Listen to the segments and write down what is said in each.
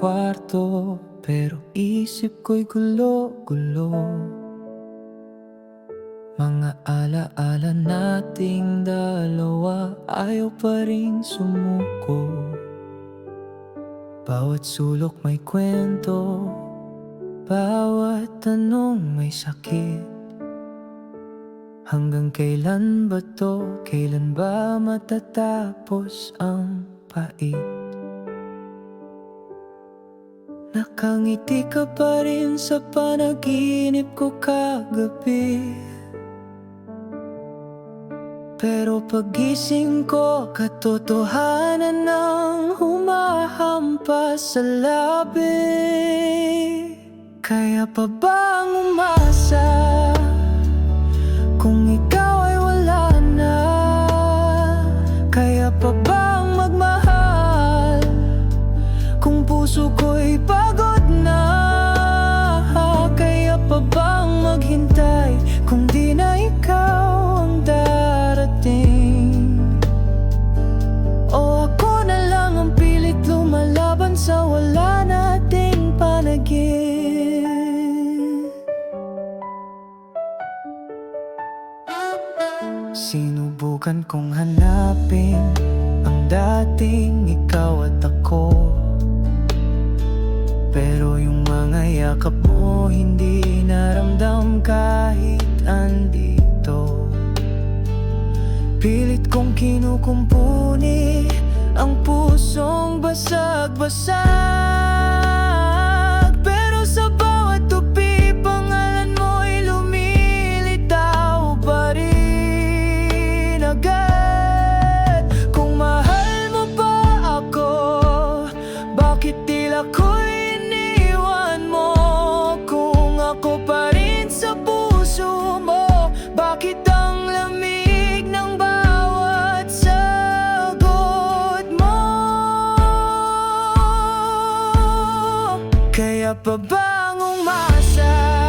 kwarto Pero isip ko'y gulo-gulo Mga ala-ala nating dalawa Ayaw pa rin sumuko Bawat sulok may kwento Bawat tanong may sakit Hanggang kailan ba to? Kailan ba matatapos ang pait? Nakangiti ka pa rin sa panaginip ko kagabi Pero pagising ko, katotohanan ng humahampas sa labi Kaya pa bang umasa? Sinubukan kong hanapin Ang dating ikaw at ako. Pero yung mga yakap mo Hindi naramdam kahit andito. Pilit kong kinukumpuni Ang pusong basag-basag Kaya pa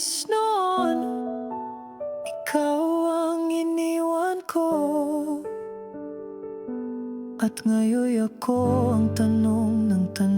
umalis noon Ikaw ang iniwan ko. At ngayon ako ang tanong ng tanong